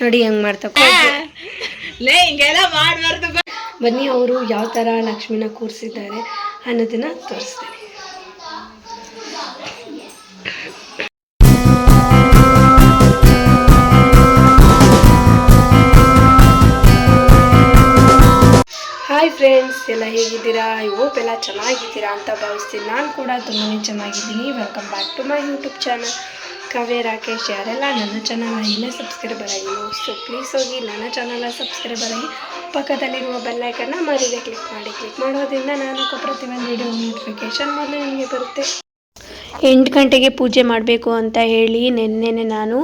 ನೋಡಿ ಹೆಂಗ್ ಮಾಡ್ತಾ ಲೇ ಹಿಂಗೆಲ್ಲ ಮಾಡಬಾರ್ದು ಬನ್ನಿ ಅವರು ಯಾವ ತರ ಲಕ್ಷ್ಮಿನ ಕೂರಿಸಿದ್ದಾರೆ ಅನ್ನೋದನ್ನ ತೋರಿಸ್ತೀನಿ. ಹಾಯ್ ಫ್ರೆಂಡ್ಸ್ ಎಲ್ಲ ಹೇಗಿದ್ದೀರಾ? ಐ ಹೋಪ್ ಎಲ್ಲ ಚೆನ್ನಾಗಿದ್ದೀರಾ ಅಂತ ಭಾವಿಸ್ತೀನಿ. ನಾನು ಕೂಡ ತುಂಬಾ ಚೆನ್ನಾಗಿದ್ದೀನಿ. Welcome back to my YouTube channel Kavya Rakesh ಯಾರೆಲ್ಲ ನನ್ನ ಚಾನಲ್ನ ಇನ್ನೂ ಸಬ್ಸ್ಕ್ರೈಬರ್ ಆಗಿಲ್ಲ. ಸೊ ಪ್ಲೀಸ್ ಹೋಗಿ ನನ್ನ ಚಾನಲ್ನ ಸಬ್ಸ್ಕ್ರೈಬರ್ ಆಗಿ ಪಕ್ಕದಲ್ಲಿರುವ ಬೆಲ್ಲೈಕನ್ನ ಮರಿದೆ ಕ್ಲಿಕ್ ಮಾಡಿ. ಕ್ಲಿಕ್ ಮಾಡೋದ್ರಿಂದ ನಾನು ಪ್ರತಿಯೊಂದು ವಿಡಿಯೋ ನೋಟಿಫಿಕೇಶನ್ ಮೊದಲು ನಿಮಗೆ ಬರುತ್ತೆ. ಎಂಟು ಗಂಟೆಗೆ ಪೂಜೆ ಮಾಡಬೇಕು ಅಂತ ಹೇಳಿ ನಿನ್ನೆನೆ ನಾನು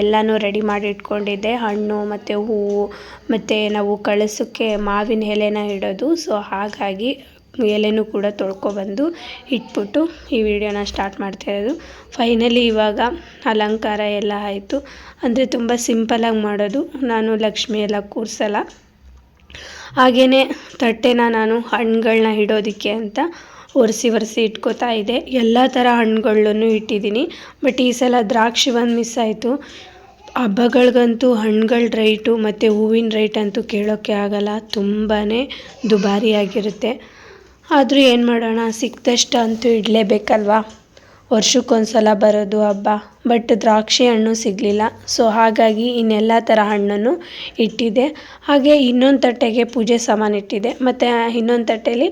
ಎಲ್ಲನೂ ರೆಡಿ ಮಾಡಿ ಇಟ್ಕೊಂಡಿದ್ದೆ. ಹಣ್ಣು ಮತ್ತು ಹೂವು ಮತ್ತು ನಾವು ಕಳಸಕ್ಕೆ ಮಾವಿನ ಎಲೆನ ಇಡೋದು. ಸೊ ಹಾಗಾಗಿ ಎಲೆನೂ ಕೂಡ ತೊಳ್ಕೊಬಂದು ಇಟ್ಬಿಟ್ಟು ಈ ವಿಡಿಯೋನ ಸ್ಟಾರ್ಟ್ ಮಾಡ್ತಾ ಇರೋದು ಫೈನಲಿ ಇವಾಗ ಅಲಂಕಾರ ಎಲ್ಲ ಆಯಿತು. ಅಂದರೆ ತುಂಬ ಸಿಂಪಲಾಗಿ ಮಾಡೋದು. ನಾನು ಲಕ್ಷ್ಮಿ ಎಲ್ಲ ಕೂರಿಸಲ್ಲ. ಹಾಗೆಯೇ ತಟ್ಟೆನ ನಾನು ಹಣ್ಣುಗಳನ್ನ ಇಡೋದಕ್ಕೆ ಅಂತ ಒರೆಸಿ ಒರೆಸಿ ಇಟ್ಕೋತಾ ಇದ್ದೆ. ಎಲ್ಲ ಥರ ಹಣ್ಣುಗಳನ್ನು ಇಟ್ಟಿದ್ದೀನಿ. ಬಟ್ ಈ ಸಲ ದ್ರಾಕ್ಷಿ ಒಂದು ಮಿಸ್ ಆಯಿತು. ಹಬ್ಬಗಳಿಗಂತೂ ಹಣ್ಣುಗಳ ರೇಟು ಮತ್ತು ಹೂವಿನ ರೇಟ್ ಅಂತೂ ಕೇಳೋಕ್ಕೆ ಆಗಲ್ಲ. ತುಂಬಾ ದುಬಾರಿಯಾಗಿರುತ್ತೆ. ಆದರೂ ಏನು ಮಾಡೋಣ ಸಿಕ್ತಷ್ಟು ಅಂತೂ ಇಡಲೇಬೇಕಲ್ವಾ? ವರ್ಷಕ್ಕೊಂದು ಸಲ ಬರೋದು ಹಬ್ಬ. ಬಟ್ ದ್ರಾಕ್ಷಿ ಹಣ್ಣು ಸಿಗಲಿಲ್ಲ. ಸೊ ಹಾಗಾಗಿ ಇನ್ನೆಲ್ಲ ಥರ ಹಣ್ಣನ್ನು ಇಟ್ಟಿದ್ದೆ. ಹಾಗೆ ಇನ್ನೊಂದು ತಟ್ಟೆಗೆ ಪೂಜೆ ಸಾಮಾನು ಇಟ್ಟಿದ್ದೆ. ಮತ್ತು ಇನ್ನೊಂದು ತಟ್ಟೆಯಲ್ಲಿ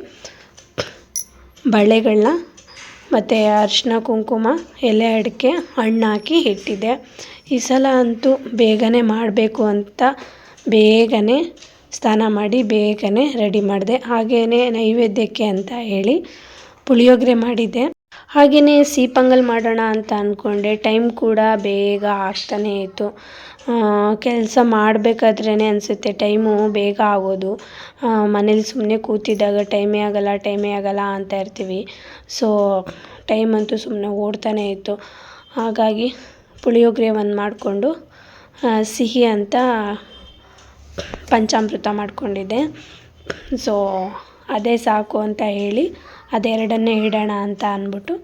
ಬಳೆಗಳನ್ನ ಮತ್ತು ಅರಿಶಿನ, ಕುಂಕುಮ, ಎಲೆ, ಅಡಿಕೆ, ಹಣ್ಣು ಹಾಕಿ ಇಟ್ಟಿದ್ದೆ. ಈ ಸಲ ಅಂತೂ ಬೇಗನೆ ಮಾಡಬೇಕು ಅಂತ ಬೇಗನೆ ಸ್ನಾನ ಮಾಡಿ ಬೇಗನೆ ರೆಡಿ ಮಾಡಿದೆ. ಹಾಗೆಯೇ ನೈವೇದ್ಯಕ್ಕೆ ಅಂತ ಹೇಳಿ ಪುಳಿಯೋಗರೆ ಮಾಡಿದ್ದೆ. ಹಾಗೆಯೇ ಸಿಹಿ ಮಾಡೋಣ ಅಂತ ಅಂದ್ಕೊಂಡೆ ಟೈಮ್ ಕೂಡ ಬೇಗ ಆಗ್ತಾನೆ ಇತ್ತು. ಕೆಲಸ ಮಾಡಬೇಕಾದ್ರೇ ಅನಿಸುತ್ತೆ. ಟೈಮು ಬೇಗ ಆಗೋದು. ಮನೇಲಿ ಸುಮ್ಮನೆ ಕೂತಿದ್ದಾಗ ಟೈಮೇ ಆಗಲ್ಲ ಟೈಮೇ ಆಗಲ್ಲ ಅಂತ ಇರ್ತೀವಿ. ಸೊ, ಟೈಮ್ ಅಂತೂ ಸುಮ್ಮನೆ ಓಡ್ತಾನೆ ಇತ್ತು. ಹಾಗಾಗಿ ಪುಳಿಯೋಗರೆ ಒಂದು ಮಾಡಿಕೊಂಡು ಸಿಹಿ ಅಂತ ಪಂಚಾಮೃತ ಮಾಡಿಕೊಂಡಿದ್ದೆ. ಸೊ ಅದೇ ಸಾಕು ಅಂತ ಹೇಳಿ, ಅದೆರಡನ್ನೇ ಇಡೋಣ ಅಂತ ಅಂದ್ಬಿಟ್ಟು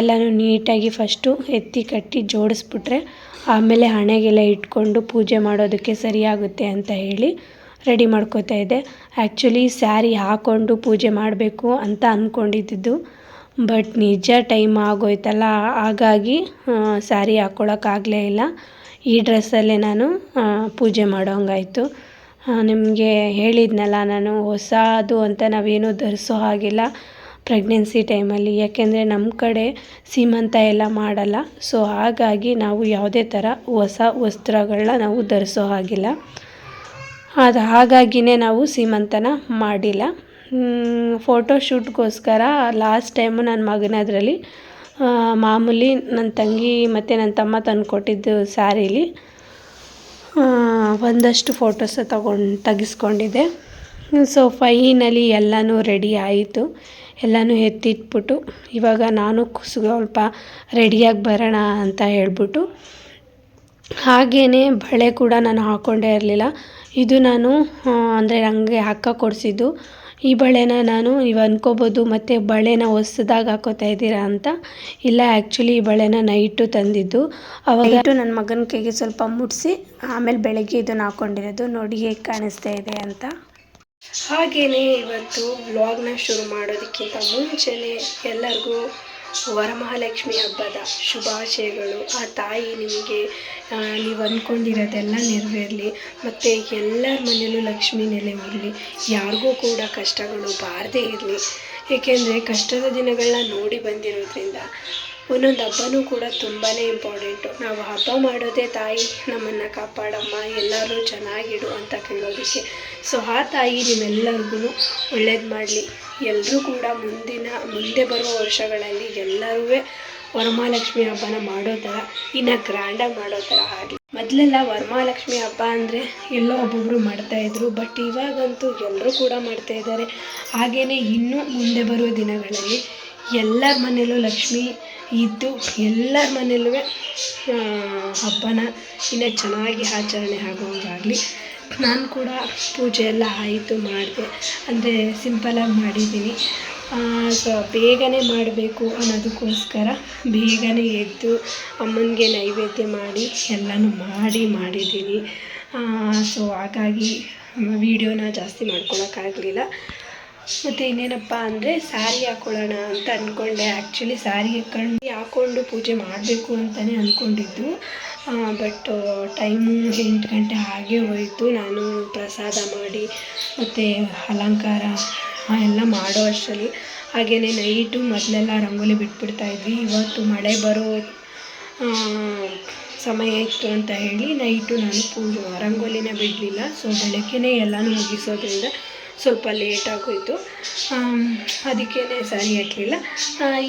ಎಲ್ಲನೂ ನೀಟಾಗಿ ಫಸ್ಟು ಎತ್ತಿ ಕಟ್ಟಿ ಜೋಡಿಸ್ಬಿಟ್ರೆ, ಆಮೇಲೆ ಹಣೆಗೆಲ್ಲ ಇಟ್ಕೊಂಡು ಪೂಜೆ ಮಾಡೋದಕ್ಕೆ ಸರಿಯಾಗುತ್ತೆ ಅಂತ ಹೇಳಿ ರೆಡಿ ಮಾಡ್ಕೋತಾ ಇದ್ದೆ. ಆ್ಯಕ್ಚುಲಿ ಸ್ಯಾರಿ ಹಾಕ್ಕೊಂಡು ಪೂಜೆ ಮಾಡಬೇಕು ಅಂತ ಅಂದ್ಕೊಂಡಿದ್ದು ಬಟ್ ನಿಜ ಟೈಮ್ ಆಗೋಯ್ತಲ್ಲ, ಹಾಗಾಗಿ ಸ್ಯಾರಿ ಹಾಕ್ಕೊಳಕ್ಕಾಗಲೇ ಇಲ್ಲ. ಈ ಡ್ರೆಸ್ಸಲ್ಲೇ ನಾನು ಪೂಜೆ ಮಾಡೋಂಗಾಯಿತು. ನಿಮಗೆ ಹೇಳಿದ್ನಲ್ಲ ನಾನು, ಹೊಸದು ಅಂತ ನಾವೇನು ಧರಿಸೋ ಹಾಗಿಲ್ಲ ಪ್ರೆಗ್ನೆನ್ಸಿ ಟೈಮಲ್ಲಿ ಯಾಕೆಂದರೆ ನಮ್ಮ ಕಡೆ ಸೀಮಂತ ಎಲ್ಲ ಮಾಡಲ್ಲ. ಸೊ ಹಾಗಾಗಿ ನಾವು ಯಾವುದೇ ಥರ ಹೊಸ ವಸ್ತ್ರಗಳನ್ನ ನಾವು ಧರಿಸೋ ಹಾಗಿಲ್ಲ. ಅದು ಹಾಗಾಗಿಯೇ ನಾವು ಸೀಮಂತನ ಮಾಡಿಲ್ಲ. ಫೋಟೋ ಶೂಟ್ಗೋಸ್ಕರ ಲಾಸ್ಟ್ ಟೈಮು ನನ್ನ ಮಗನದ್ರಲ್ಲಿ ಮಾಮೂಲಿ ನನ್ನ ತಂಗಿ ಮತ್ತು ನನ್ನ ತಮ್ಮ ತಂದು ಕೊಟ್ಟಿದ್ದು ಸ್ಯಾರೀಲಿ ಒಂದಷ್ಟು ಫೋಟೋಸ ತಗೊಂಡು ತೆಗೆಸ್ಕೊಂಡಿದ್ದೆ. ಸೊ ಫೈನಲಿ ಎಲ್ಲನೂ ರೆಡಿ ಆಯಿತು. ಎಲ್ಲನೂ ಎತ್ತಿಟ್ಬಿಟ್ಟು ಇವಾಗ ನಾನು ಸ್ವಲ್ಪ ರೆಡಿಯಾಗಿ ಬರೋಣ ಅಂತ ಹೇಳ್ಬಿಟ್ಟು ಹಾಗೇ ಬಳೆ ಕೂಡ ನಾನು ಹಾಕ್ಕೊಂಡೇ ಇರಲಿಲ್ಲ. ಇದು ನಾನು ಅಂದರೆ ನನಗೆ ಅಕ್ಕ ಕೊಡಿಸಿದ್ದು. ಈ ಬಳೆನ ನಾನು ನೀವು ಅಂದ್ಕೋಬೋದು ಮತ್ತು ಬಳೆನ ಹೊಸ್ದಾಗಿ ಹಾಕೋತಾ ಇದ್ದೀರಾ ಅಂತ. ಇಲ್ಲ ಆ್ಯಕ್ಚುಲಿ ಈ ಬಳೆನ ನೈಟು ತಂದಿದ್ದು. ಅವಾಗ ನನ್ನ ಮಗನ ಕೈಗೆ ಸ್ವಲ್ಪ ಮುಟ್ಸಿ ಆಮೇಲೆ ಬೆಳಗ್ಗೆ ಇದನ್ನು ಹಾಕ್ಕೊಂಡಿರೋದು ನೋಡಿ ಹೇಗೆ ಕಾಣಿಸ್ತಾ ಇದೆ ಅಂತ. ಹಾಗೆಯೇ ಇವತ್ತು ವ್ಲಾಗ್ನ ಶುರು ಮಾಡೋದಕ್ಕಿಂತ ಮುಂಚೆನೇ ಎಲ್ಲರಿಗೂ ವರಮಹಾಲಕ್ಷ್ಮಿ ಹಬ್ಬದ ಶುಭಾಶಯಗಳು. ಆ ತಾಯಿ ನಿಮಗೆ ನೀವು ಅಂದ್ಕೊಂಡಿರೋದೆಲ್ಲ ನೆರವೇರಲಿ. ಮತ್ತು ಎಲ್ಲರ ಮನೆಯಲ್ಲೂ ಲಕ್ಷ್ಮಿ ನೆಲೆ ಇರಲಿ ಯಾರಿಗೂ ಕೂಡ ಕಷ್ಟಗಳು ಬಾರದೇ ಇರಲಿ. ಏಕೆಂದರೆ ಕಷ್ಟದ ದಿನಗಳನ್ನ ನೋಡಿ ಬಂದಿರೋದ್ರಿಂದ ಒಂದೊಂದು ಹಬ್ಬನೂ ಕೂಡ ತುಂಬಾ ಇಂಪಾರ್ಟೆಂಟು ನಾವು ಹಬ್ಬ ಮಾಡೋದೇ ತಾಯಿ, ನಮ್ಮನ್ನು ಕಾಪಾಡಮ್ಮ, ಎಲ್ಲರೂ ಚೆನ್ನಾಗಿಡು ಅಂತ ಕೇಳೋದಕ್ಕೆ. ಸೊ ಆ ತಾಯಿ ನಿಮ್ಮೆಲ್ಲರಿಗೂ ಒಳ್ಳೇದು ಮಾಡಲಿ. ಎಲ್ಲರೂ ಕೂಡ ಮುಂದಿನ, ಮುಂದೆ ಬರುವ ವರ್ಷಗಳಲ್ಲಿ ಎಲ್ಲರೂ ವರಮಹಾಲಕ್ಷ್ಮಿ ಹಬ್ಬನ ಮಾಡೋ ಥರ, ಇನ್ನು ಗ್ರ್ಯಾಂಡಾಗಿ ಮಾಡೋ ಥರ ಆಗಲಿ. ಮೊದಲೆಲ್ಲ ವರಮಹಾಲಕ್ಷ್ಮಿ ಹಬ್ಬ ಅಂದರೆ ಎಲ್ಲೋ ಒಬ್ಬೊಬ್ಬರು ಮಾಡ್ತಾಯಿದ್ರು ಬಟ್ ಇವಾಗಂತೂ ಎಲ್ಲರೂ ಕೂಡ ಮಾಡ್ತಾಯಿದ್ದಾರೆ ಹಾಗೆಯೇ ಇನ್ನೂ ಮುಂದೆ ಬರುವ ದಿನಗಳಲ್ಲಿ ಎಲ್ಲರ ಮನೆಯಲ್ಲೂ ಲಕ್ಷ್ಮಿ ಇದ್ದು ಎಲ್ಲರ ಮನೆಯಲ್ಲೂ ಹಬ್ಬನ ಇನ್ನೂ ಚೆನ್ನಾಗಿ ಆಚರಣೆ ಆಗೋಂಗಾಗಲಿ ನಾನು ಕೂಡ ಪೂಜೆ ಎಲ್ಲ ಆಯಿತು ಮಾಡಿದೆ. ಅಂದರೆ ಸಿಂಪಲಾಗಿ ಮಾಡಿದ್ದೀನಿ. ಸೊ, ಬೇಗನೆ ಮಾಡಬೇಕು ಅನ್ನೋದಕ್ಕೋಸ್ಕರ ಬೇಗನೆ ಎದ್ದು ಅಮ್ಮನಿಗೆ ನೈವೇದ್ಯ ಮಾಡಿ ಎಲ್ಲನೂ ಮಾಡಿ ಮಾಡಿದ್ದೀನಿ. ಸೊ ಹಾಗಾಗಿ ವೀಡಿಯೋನ ಜಾಸ್ತಿ ಮಾಡ್ಕೊಳಕ್ಕಾಗಲಿಲ್ಲ. ಮತ್ತು ಇನ್ನೇನಪ್ಪ ಅಂದರೆ ಸ್ಯಾರಿ ಹಾಕ್ಕೊಳ್ಳೋಣ ಅಂತ ಅಂದ್ಕೊಂಡೆ ಆ್ಯಕ್ಚುಲಿ ಸ್ಯಾರಿ ಹಾಕೊಂಡು ಹಾಕ್ಕೊಂಡು ಪೂಜೆ ಮಾಡಬೇಕು ಅಂತಲೇ ಅಂದ್ಕೊಂಡಿದ್ದು ಬಟ್ ಟೈಮು ಎಂಟು ಗಂಟೆ ಹಾಗೆ ಹೋಯಿತು. ನಾನು ಪ್ರಸಾದ ಮಾಡಿ ಮತ್ತು ಅಲಂಕಾರ ಎಲ್ಲ ಮಾಡೋ ಅಷ್ಟರಲ್ಲಿ. ಹಾಗೆಯೇ ನೈಟು ಮೊದಲೆಲ್ಲ ರಂಗೋಲಿ ಬಿಟ್ಬಿಡ್ತಾ ಇದ್ವಿ. ಇವತ್ತು ಮಳೆ ಬರೋ ಸಮಯ ಇತ್ತು ಅಂತ ಹೇಳಿ ನೈಟು ನಾನು ಪೂಜೆ, ರಂಗೋಲಿನ ಬಿಡಲಿಲ್ಲ. ಸೊ ಬೆಳಗ್ಗೆನೇ ಎಲ್ಲನೂ ಮುಗಿಸೋದ್ರಿಂದ ಸ್ವಲ್ಪ ಲೇಟ್ ಆಗೋಯಿತು. ಅದಕ್ಕೇ ಸರಿ ಹಾಕಲಿಲ್ಲ.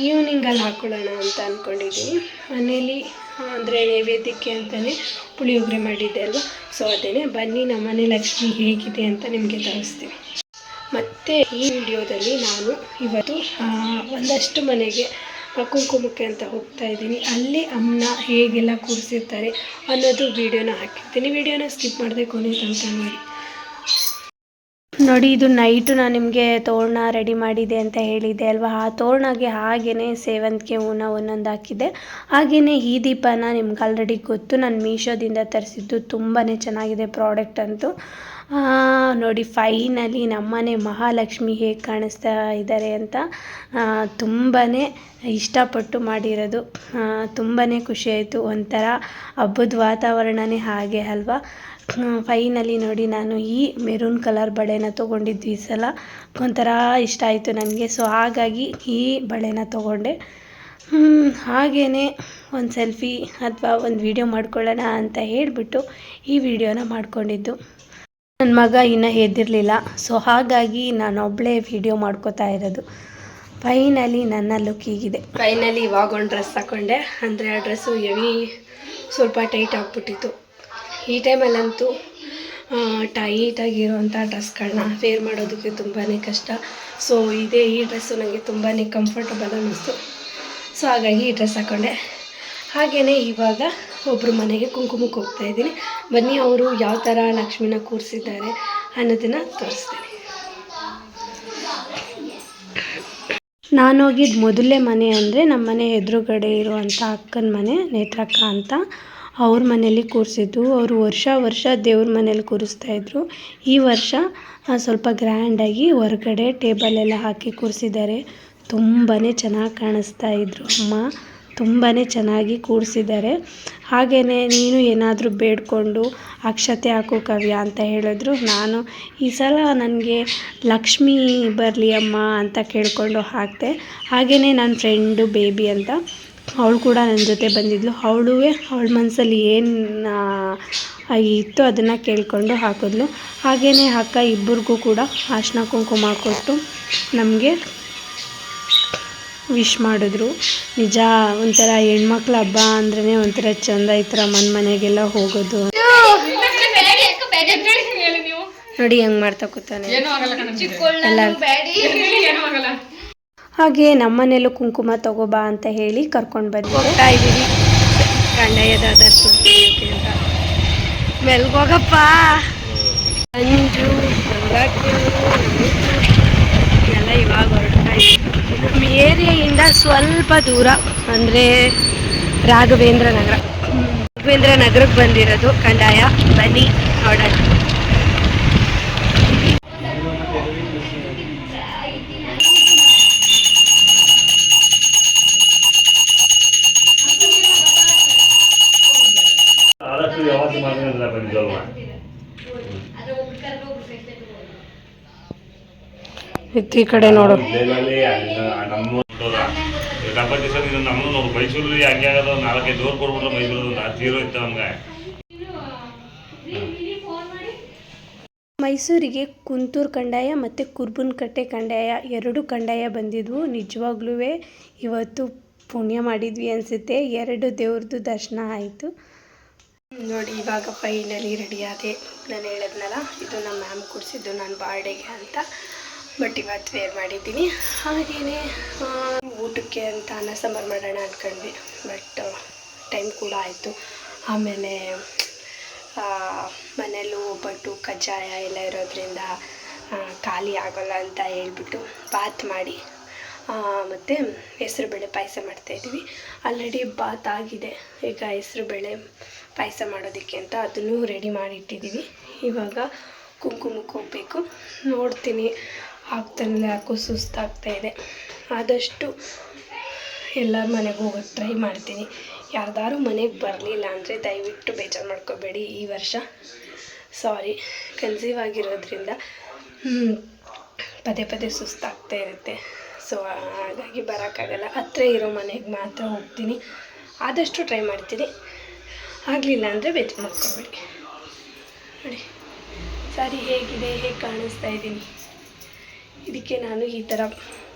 ಈವ್ನಿಂಗಲ್ಲಿ ಹಾಕ್ಕೊಳ್ಳೋಣ ಅಂತ ಅಂದ್ಕೊಂಡಿದ್ದೀನಿ ಮನೇಲಿ, ಅಂದರೆ ನೈವೇದ್ಯಕ್ಕೆ ಅಂತಲೇ ಪುಳಿಯೋಗರೆ ಮಾಡಿದ್ದೆ ಅಲ್ವಾ? ಸೊ ಅದೇ ಬನ್ನಿ ನಮ್ಮನೆ ಲಕ್ಷ್ಮಿ ಹೇಗಿದೆ ಅಂತ ನಿಮಗೆ ತೋರಿಸ್ತೀನಿ ಮತ್ತು ಈ ವಿಡಿಯೋದಲ್ಲಿ ನಾನು ಇವತ್ತು ಒಂದಷ್ಟು ಮನೆಗೆ ಕುಂಕುಮಕ್ಕೆ ಅಂತ ಹೋಗ್ತಾ ಇದ್ದೀನಿ. ಅಲ್ಲಿ ಅಮ್ಮನ ಹೇಗೆಲ್ಲ ಕೂರಿಸಿರ್ತಾರೆ ಅನ್ನೋದು ವಿಡಿಯೋನ ಹಾಕಿರ್ತೀನಿ. ವಿಡಿಯೋನ ಸ್ಕಿಪ್ ಮಾಡದೆ ಕೊನೆ ತನಕ ನೋಡಿ. ನೋಡಿ, ಇದು ನೈಟು ನಾನು ನಿಮಗೆ ತೋರಣ ರೆಡಿ ಮಾಡಿದೆ ಅಂತ ಹೇಳಿದ್ದೆ ಅಲ್ವಾ? ಆ ತೋರಣಗೆ ಹಾಗೆಯೇ ಸೇವಂತಿಗೆ ಹೂನ ಒಂದೊಂದು ಹಾಕಿದ್ದೆ. ಹಾಗೆಯೇ ಈ ದೀಪನ ನಿಮ್ಗೆ ಆಲ್ರೆಡಿ ಗೊತ್ತು. ನಾನು ಮೀಶೋದಿಂದ ತರಿಸಿದ್ದು ತುಂಬಾ ಚೆನ್ನಾಗಿದೆ ಪ್ರಾಡಕ್ಟ್ ಅಂತೂ. ನೋಡಿ ಫೈನಲಿ ನಮ್ಮನೆ ಮಹಾಲಕ್ಷ್ಮಿ ಹೇಗೆ ಕಾಣಿಸ್ತಾ ಇದ್ದಾರೆ ಅಂತ ತುಂಬಾ ಇಷ್ಟಪಟ್ಟು ಮಾಡಿರೋದು. ತುಂಬಾ ಖುಷಿಯಾಯಿತು ಒಂಥರ ಹಬ್ಬದ ವಾತಾವರಣವೇ ಹಾಗೆ ಅಲ್ವಾ? ಫೈನಲಿ ನೋಡಿ ನಾನು ಈ ಮೆರೂನ್ ಕಲರ್ ಬಳೆನ ತೊಗೊಂಡಿದ್ದು ಈ ಸಲ. ಒಂಥರ ಇಷ್ಟ ಆಯಿತು ನನಗೆ. ಸೊ ಹಾಗಾಗಿ ಈ ಬಳೆನ ತೊಗೊಂಡೆ. ಹಾಗೇ ಒಂದು ಸೆಲ್ಫಿ ಅಥವಾ ಒಂದು ವಿಡಿಯೋ ಮಾಡ್ಕೊಳ್ಳೋಣ ಅಂತ ಹೇಳಿಬಿಟ್ಟು ಈ ವಿಡಿಯೋನ ಮಾಡ್ಕೊಂಡಿದ್ದು. ನನ್ನ ಮಗ ಇನ್ನೂ ಎದ್ದಿರಲಿಲ್ಲ. ಸೊ ಹಾಗಾಗಿ ನಾನು ಒಬ್ಬಳೇ ವಿಡಿಯೋ ಮಾಡ್ಕೋತಾ ಇರೋದು. ಫೈನಲಿ ನನ್ನ ಲುಕ್ ಈಗಿದೆ ಫೈನಲಿ ಇವಾಗ ಒಂದು ಡ್ರೆಸ್ ಹಾಕೊಂಡೆ. ಅಂದರೆ ಆ ಡ್ರೆಸ್ಸು ಎವಿ ಸ್ವಲ್ಪ ಟೈಟ್ ಆಗಿಬಿಟ್ಟಿತ್ತು. ಈ ಟೈಮಲ್ಲಂತೂ ಟೈಟಾಗಿರುವಂಥ ಡ್ರೆಸ್ಗಳನ್ನ ವೇರ್ ಮಾಡೋದಕ್ಕೆ ತುಂಬಾ ಕಷ್ಟ. ಸೊ ಇದೇ ಈ ಡ್ರೆಸ್ಸು ನನಗೆ ತುಂಬಾ ಕಂಫರ್ಟಬಲ್ ಅನ್ನಿಸ್ತು. ಸೊ ಹಾಗಾಗಿ ಈ ಡ್ರೆಸ್ ಹಾಕೊಂಡೆ. ಹಾಗೆಯೇ ಇವಾಗ ಒಬ್ಬರು ಮನೆಗೆ ಕುಂಕುಮಕ್ಕೆ ಹೋಗ್ತಾ ಇದ್ದೀನಿ. ಬನ್ನಿ, ಅವರು ಯಾವ ಥರ ಲಕ್ಷ್ಮಿನ ಕೂರಿಸಿದ್ದಾರೆ ಅನ್ನೋದನ್ನು ತೋರಿಸ್ತೀನಿ. ನಾನು ಹೋಗಿದ್ದು ಮೊದಲೇ ಮನೆ ಅಂದರೆ ನಮ್ಮ ಮನೆ ಎದುರುಗಡೆ ಇರುವಂಥ ಅಕ್ಕನ ಮನೆ, ನೇತ್ರಕ್ಕ ಅಂತ. ಅವ್ರ ಮನೇಲಿ ಕೂರಿಸಿದ್ದು. ಅವರು ವರ್ಷ ವರ್ಷ ದೇವ್ರ ಮನೇಲಿ ಕೂರಿಸ್ತಾ ಇದ್ರು. ಈ ವರ್ಷ ಸ್ವಲ್ಪ ಗ್ರ್ಯಾಂಡಾಗಿ ಹೊರಗಡೆ ಟೇಬಲ್ ಎಲ್ಲ ಹಾಕಿ ಕೂರಿಸಿದ್ದಾರೆ. ತುಂಬಾ ಚೆನ್ನಾಗಿ ಕಾಣಿಸ್ತಾ ಇದ್ರು ಅಮ್ಮ. ತುಂಬಾ ಚೆನ್ನಾಗಿ ಕೂರಿಸಿದ್ದಾರೆ. ಹಾಗೆಯೇ ನೀನು ಏನಾದರೂ ಬೇಡಿಕೊಂಡು ಅಕ್ಷತೆ ಹಾಕು ಕವ್ಯ ಅಂತ ಹೇಳಿದ್ರು. ನಾನು ಈ ಸಲ ನನಗೆ ಲಕ್ಷ್ಮೀ ಬರಲಿ ಅಮ್ಮ ಅಂತ ಕೇಳಿಕೊಂಡು ಹಾಕಿದೆ. ಹಾಗೆಯೇ ನನ್ನ ಫ್ರೆಂಡು ಬೇಬಿ ಅಂತ ಅವಳು ಕೂಡ ನನ್ನ ಜೊತೆ ಬಂದಿದ್ಲು. ಅವಳು ಅವಳ ಮನಸ್ಸಲ್ಲಿ ಏನು ಇತ್ತು ಅದನ್ನು ಕೇಳಿಕೊಂಡು ಹಾಕಿದ್ಲು. ಹಾಗೆಯೇ ಅಕ್ಕ ಇಬ್ಬರಿಗೂ ಕೂಡ ಅರ್ಶಿನ ಕುಂಕುಮ ಕೊಟ್ಟು ನಮಗೆ ವಿಶ್ ಮಾಡಿದ್ರು. ನಿಜ ಒಂಥರ ಹೆಣ್ಮಕ್ಳ ಹಬ್ಬ ಅಂದ್ರೇ ಒಂಥರ ಚಂದ ಈ ಥರ ಮನೆ ಮನೆಗೆಲ್ಲ ಹೋಗೋದು. ನೋಡಿ ಹೆಂಗ್ ಮಾಡ್ತಾ ಕೂತಾನೆ. ಎಲ್ಲ ಹಾಗೆ ನಮ್ಮನೆಯಲ್ಲೂ ಕುಂಕುಮ ತಗೋಬಾ ಅಂತ ಹೇಳಿ ಕರ್ಕೊಂಡು ಹೋಗ್ತಾ ಇದ್ದೀವಿ. ಅಂತ. ಮೆಲ್ಗೋಗಪ್ಪ. ಅಂಜು ಎಲ್ಲ ಇವಾಗ ಹೊರಡ್ತಾ ಇದ್ದೀವಿ. ನಮ್ಮ ಏರಿಯಾಯಿಂದ ಸ್ವಲ್ಪ ದೂರ, ಅಂದರೆ ರಾಘವೇಂದ್ರ ನಗರ. ರಾಘವೇಂದ್ರ ನಗರಕ್ಕೆ ಬಂದಿರೋದು ಕಂದಾಯ. ಬನ್ನಿ ನೋಡೋಣ. ಈ ಕಡೆ ನೋಡು. ಇಲ್ಲೆಲ್ಲಿ ನಮ್ಮ ಡಬ್ಬ ದಿವಸ ನೀನು ನಮ್ಮನ್ನು ನೋಡು ಮೈಸೂರಲ್ಲಿ ಹಂಗೆ ಆಗೋದು ನಾಲ್ಕೈದು ದೂರ ಕೊಡ್ಬಿಟ್ರೆ ಮೈಸೂರು ತೀರೋ ಇತ್ತು ನಮ್ಗೆ. ಮೈಸೂರಿಗೆ ಕುಂತೂರು ಕಂದಾಯ ಮತ್ತು ಕುರ್ಬನಕಟ್ಟೆ ಕಂಡಾಯ ಎರಡು ಕಂಡಾಯ ಬಂದಿದ್ವು. ನಿಜವಾಗ್ಲೂ ಇವತ್ತು ಪುಣ್ಯ ಮಾಡಿದ್ವಿ ಅನಿಸುತ್ತೆ. ಎರಡು ದೇವ್ರದ್ದು ದರ್ಶನ ಆಯಿತು. ನೋಡಿ, ಇವಾಗ ಫೈನಲಿ ರೆಡಿ ಆದೆ. ನಾನು ಹೇಳಿದ್ನಲ್ಲ, ಇದು ನಮ್ಮ ಮ್ಯಾಮ್ ಕೊಡಿಸಿದ್ದು ನಾನು ಬಾರ್ಡೇಗೆ ಅಂತ. ಬಟ್ ಇವತ್ತು ವೇರ್ ಮಾಡಿದ್ದೀನಿ. ಹಾಗೆಯೇ ಊಟಕ್ಕೆ ಅಂತ ಅನ್ನ ಸಾಂಬಾರು ಮಾಡೋಣ ಅಂದ್ಕೊಂಡ್ವಿ ಬಟ್ ಟೈಮ್ ಕೂಡ ಆಯಿತು. ಆಮೇಲೆ ಮನೇಲೂ ಒಬ್ಬಟ್ಟು ಕಜ್ಜಾಯ ಎಲ್ಲ ಇರೋದ್ರಿಂದ ಖಾಲಿ ಆಗೋಲ್ಲ ಅಂತ ಹೇಳ್ಬಿಟ್ಟು ಬಾತ್ ಮಾಡಿ ಮತ್ತು ಹೆಸರುಬೇಳೆ ಪಾಯಸ ಮಾಡ್ತಾಯಿದ್ದೀವಿ ಆಲ್ರೆಡಿ ಬಾತ್ ಆಗಿದೆ. ಈಗ ಹೆಸರುಬೇಳೆ ಪಾಯಸ ಮಾಡೋದಕ್ಕೆ ಅಂತ ಅದನ್ನು ರೆಡಿ ಮಾಡಿಟ್ಟಿದ್ದೀವಿ. ಇವಾಗ ಕುಂಕುಮಕ್ಕೆ ಹೋಗ್ಬೇಕು. ನೋಡ್ತೀನಿ. ಆಗ್ತಾನೆ ಯಾಕೋ ಸುಸ್ತಾಗ್ತಾ ಇದೆ. ಆದಷ್ಟು ಎಲ್ಲರ ಮನೆಗೆ ಹೋಗೋಕ್ಕೆ ಟ್ರೈ ಮಾಡ್ತೀನಿ. ಯಾರ್ದಾರು ಮನೆಗೆ ಬರಲಿಲ್ಲ ಅಂದರೆ ದಯವಿಟ್ಟು ಬೇಜಾರು ಮಾಡ್ಕೋಬೇಡಿ ಈ ವರ್ಷ. ಸಾರಿ ಕನ್ಸೀವ್ ಆಗಿರೋದ್ರಿಂದ ಪದೇ ಪದೇ ಸುಸ್ತಾಗ್ತಾ ಇರುತ್ತೆ. ಸೊ, ಹಾಗಾಗಿ ಬರೋಕ್ಕಾಗಲ್ಲ. ಹತ್ರ ಇರೋ ಮನೆಗೆ ಮಾತ್ರ ಹೋಗ್ತೀನಿ. ಆದಷ್ಟು ಟ್ರೈ ಮಾಡ್ತೀನಿ. ಆಗಲಿಲ್ಲ ಅಂದರೆ ವೆಜ್ ಮಾಡ್ಕೊಬೇಡಿ ನೋಡಿ. ಸಾರಿ, ಹೇಗಿದೆ? ಹೇಗೆ ಕಾಣಿಸ್ತಾ ಇದ್ದೀನಿ ಇದಕ್ಕೆ ನಾನು ಈ ಥರ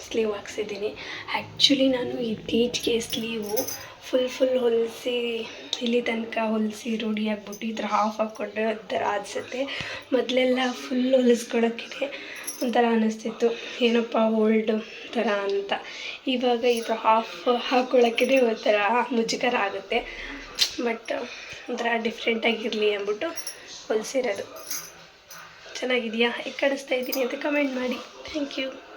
ಸ್ಲೀವ್ ಹಾಕ್ಸಿದ್ದೀನಿ. ಆ್ಯಕ್ಚುಲಿ ನಾನು ಇತ್ತೀಚೆಗೆ ಸ್ಲೀವು ಫುಲ್ ಫುಲ್ ಹೊಲಿಸಿ, ಇಲ್ಲಿ ತನಕ ಹೊಲಿಸಿ ರೂಢಿ ಈ ಥರ ಹಾಫ್ ಹಾಕ್ಕೊಂಡ್ರೆ ಒಂಥರ ಅನಿಸುತ್ತೆ. ಮೊದಲೆಲ್ಲ ಫುಲ್ ಹೊಲಿಸ್ಕೊಳಕ್ಕಿದೆ. ಒಂಥರ ಅನ್ನಿಸ್ತಿತ್ತು ಏನಪ್ಪ ಓಲ್ಡ್ ಥರ ಅಂತ. ಇವಾಗ ಇದು ಹಾಫ್ ಹಾಕ್ಕೊಳಕ್ಕಿದೆ ಒಂಥರ ಮುಜುಗರ ಆಗುತ್ತೆ. ಬಟ್ ಒಂಥರ ಡಿಫ್ರೆಂಟಾಗಿರಲಿ ಅಂದ್ಬಿಟ್ಟು ಹೊಲಿಸಿರೋದು. ಚೆನ್ನಾಗಿದೆಯಾ? ಹೇಗೆ ಕಾಣಿಸ್ತಾ ಇದ್ದೀನಿ ಅಂತ ಕಮೆಂಟ್ ಮಾಡಿ. ಥ್ಯಾಂಕ್ ಯು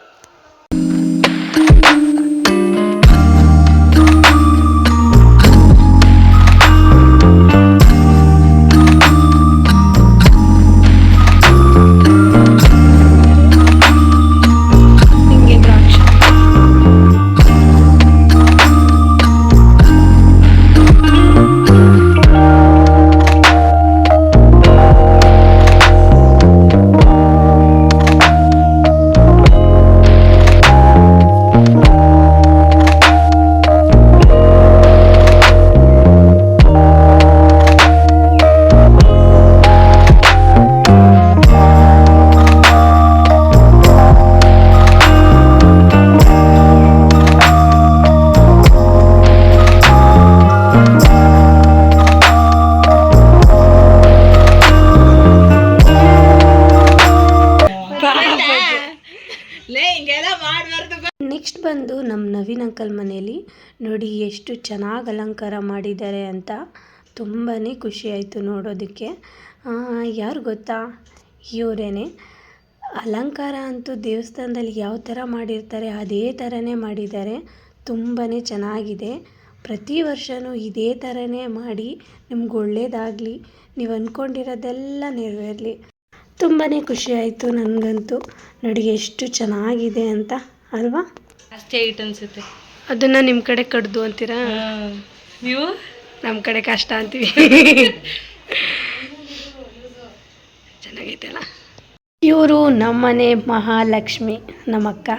ಎಷ್ಟು ಚೆನ್ನಾಗಿ ಅಲಂಕಾರ ಮಾಡಿದ್ದಾರೆ ಅಂತ ತುಂಬಾ ಆಯಿತು ನೋಡೋದಕ್ಕೆ. ಯಾರು ಗೊತ್ತಾ? ಇವರೇನೆ. ಅಲಂಕಾರ ಅಂತೂ ದೇವಸ್ಥಾನದಲ್ಲಿ ಯಾವ ಥರ ಮಾಡಿರ್ತಾರೆ ಅದೇ ಥರನೇ ಮಾಡಿದ್ದಾರೆ. ತುಂಬಾ ಚೆನ್ನಾಗಿದೆ. ಪ್ರತಿ ವರ್ಷವೂ ಇದೇ ಥರನೇ ಮಾಡಿ ನಿಮ್ಗೆ ಒಳ್ಳೆಯದಾಗಲಿ ನೀವು ಅಂದ್ಕೊಂಡಿರೋದೆಲ್ಲ ನೆರವೇರಲಿ. ತುಂಬಾ ಖುಷಿ ಆಯಿತು ನನಗಂತೂ. ನಡಿಗೆ ಎಷ್ಟು ಚೆನ್ನಾಗಿದೆ ಅಂತ, ಅಲ್ವಾ? ಅಷ್ಟೇ ಇಟ್ಟು ಅನ್ಸುತ್ತೆ. ಅದನ್ನು ನಿಮ್ಮ ಕಡೆ ಕಡ್ದು ಅಂತೀರಾ? ನೀವು? ನಮ್ಮ ಕಡೆ ಕಷ್ಟ ಅಂತೀವಿ. ಚೆನ್ನಾಗೈತಲ್ಲ? ಇವರು ನಮ್ಮನೆ ಮಹಾಲಕ್ಷ್ಮಿ ನಮ್ಮಕ್ಕ.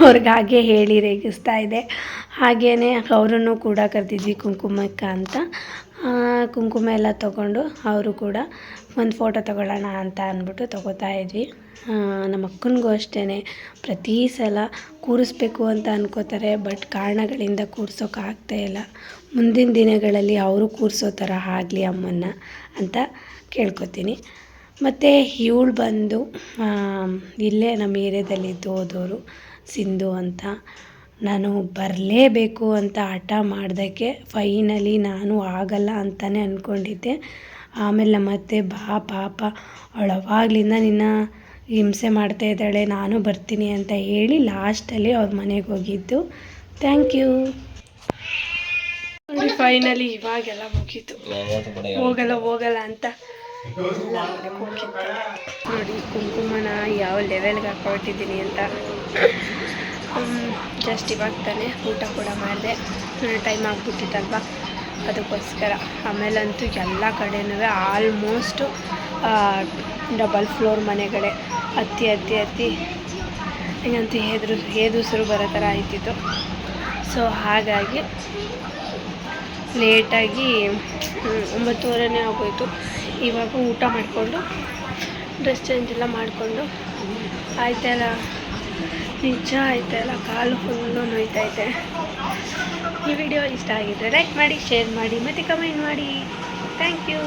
ಅವ್ರಿಗೆ ಹಾಗೆ ಹೇಳಿ ರೇಗಿಸ್ತಾ ಇದೆ. ಹಾಗೆಯೇ ಅವರನ್ನು ಕೂಡ ಕರೆದಿದ್ವಿ ಕುಂಕುಮಕ್ಕ ಅಂತ. ಕುಂಕುಮ ಎಲ್ಲ ತಗೊಂಡು ಅವರು ಕೂಡ ಒಂದು ಫೋಟೋ ತಗೊಳ್ಳೋಣ ಅಂತ ಅಂದ್ಬಿಟ್ಟು ತಗೋತಾ ಇದ್ವಿ. ನಮ್ಮ ಅಕ್ಕನಿಗೂ ಅಷ್ಟೇ ಪ್ರತಿ ಸಲ ಕೂರಿಸ್ಬೇಕು ಅಂತ ಅಂದ್ಕೋತಾರೆ ಬಟ್ ಕಾರಣಗಳಿಂದ ಕೂರ್ಸೋಕ್ಕಾಗ್ತಾ ಇಲ್ಲ. ಮುಂದಿನ ದಿನಗಳಲ್ಲಿ ಅವರು ಕೂರಿಸೋ ಥರ ಆಗಲಿ ಅಮ್ಮನ್ನ ಅಂತ ಕೇಳ್ಕೊತೀನಿ. ಮತ್ತು ಇವಳು ಬಂದು ಇಲ್ಲೇ ನಮ್ಮ ಏರಿಯಾದಲ್ಲಿದ್ದು ಹೋದವರು ಸಿಂಧು ಅಂತ, ನಾನು ಬರಲೇಬೇಕು ಅಂತ ಹಠ ಮಾಡಿದಕ್ಕೆ ಫೈನಲಿ ನಾನು ಆಗಲ್ಲ ಅಂತಲೇ ಅಂದ್ಕೊಂಡಿದ್ದೆ ಆಮೇಲೆ ನಮ್ಮ ಅತ್ತೆ, ಬಾ, ಪಾಪ ಅವಳು ಅವಾಗಲಿಂದ ನಿನ್ನ ಹಿಂಸೆ ಮಾಡ್ತಾ ಇದ್ದಾಳೆ, ನಾನು ಬರ್ತೀನಿ ಅಂತ ಹೇಳಿ ಲಾಸ್ಟಲ್ಲಿ ಅವ್ರ ಮನೆಗೆ ಹೋಗಿದ್ದು. ಥ್ಯಾಂಕ್ ಯು ಫೈನಲಿ ಇವಾಗೆಲ್ಲ ಮುಗೀತು. ಹೋಗಲ್ಲ ಹೋಗಲ್ಲ ಅಂತ ನೋಡಿ, ಕುಂಕುಮನ ಯಾವ ಲೆವೆಲ್ಗೆ ಹಾಕೊಟ್ಟಿದ್ದೀನಿ ಅಂತ. ಜಸ್ಟ್ ಇವಾಗ ತಾನೇ ಊಟ ಕೂಡ ಮಾಡಿದೆ. ಟೈಮ್ ಆಗಿಬಿಟ್ಟಿತ್ತಲ್ವ? ಅದಕ್ಕೋಸ್ಕರ. ಆಮೇಲಂತೂ ಎಲ್ಲ ಕಡೆನೂ ಆಲ್ಮೋಸ್ಟು ಡಬಲ್ ಫ್ಲೋರ್ ಮನೆಗಳೇ. ಹತ್ತಿ ಹತ್ತಿ ಹತ್ತಿ ಹಿಂಗಂತೂ ಹೆದ್ರು, ಹೇದುಸರು ಬರೋ ಥರ ಆಯ್ತಿತ್ತು. ಸೊ ಹಾಗಾಗಿ ಲೇಟಾಗಿ ಒಂಬತ್ತುವರೆನೇ ಆಗೋಯಿತು. ಇವಾಗ ಊಟ ಮಾಡಿಕೊಂಡು ಡ್ರೆಸ್ ಚೇಂಜ್ ಎಲ್ಲ ಮಾಡಿಕೊಂಡು, ಆಯ್ತಲ್ಲ? ನಿಜ ಆಯ್ತಲ್ಲ ಕಾಲು ಫುಲ್ಲು ನೋಯ್ತೈತೆ ಈ ವಿಡಿಯೋ ಇಷ್ಟ ಆಗಿದ್ದರೆ ಲೈಕ್ ಮಾಡಿ ಶೇರ್ ಮಾಡಿ, ಮತ್ತು ಕಮೆಂಟ್ ಮಾಡಿ. Thank you